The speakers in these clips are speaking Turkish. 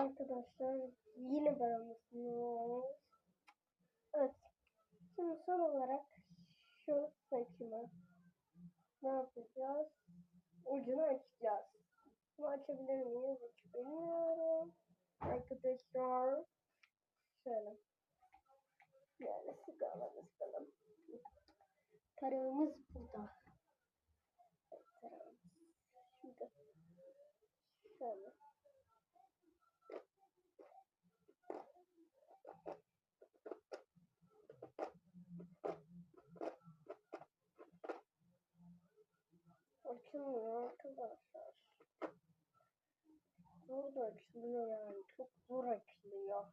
arkadaşlar yine beğenmişsiniz. Evet. Şimdi son olarak şu saçımı ne yapacağız? Ucunu açacağız. Bunu açabilir miyiz? Hiç bilmiyorum. Arkadaşlar. Şöyle. Yani sigaramız falan. Tarağımız burada. Evet, tarağımız. Şurada. Şöyle. Açılmıyor arkadaşlar. Zor da açılıyor yani. Çok zor açılıyor.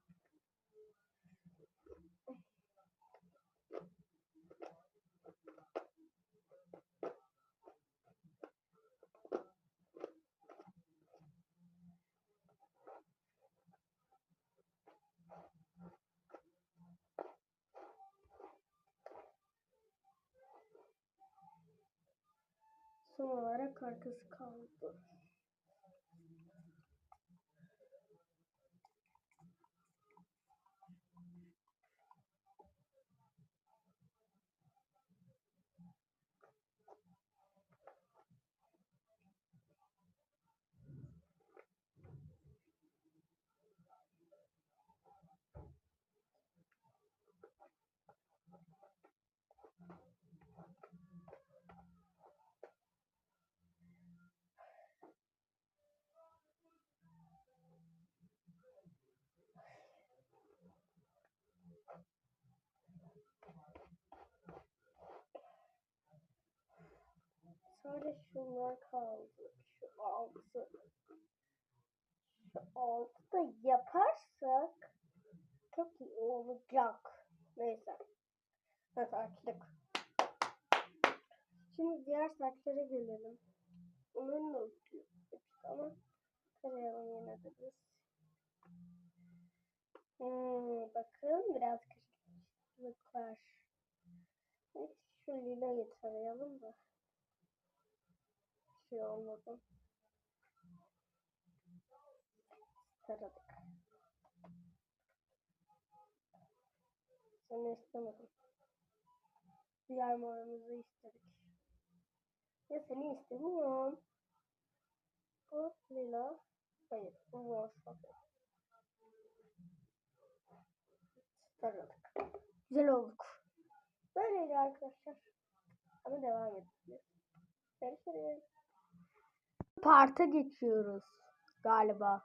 Son olarak arkası kaldı. Sonra şunlar kaldı. Şu altı. Şu altı da yaparsak çok iyi olacak. Neyse. Evet açtık. Şimdi diğer saçlara gelelim. Onların da uçtu ama tarayalım yine de biz. Hmm, bakın biraz kırışıklık var. Şu lilayı tarayalım da. Şey olmadı. Taradık. Seni istemedim. Diğer morumuzu istedik. Ya seni istemiyorum. Bu lila. Hayır bu mor. Taradık. Güzel olduk. Böyleydi arkadaşlar. Ama devam edelim. Parta geçiyoruz galiba.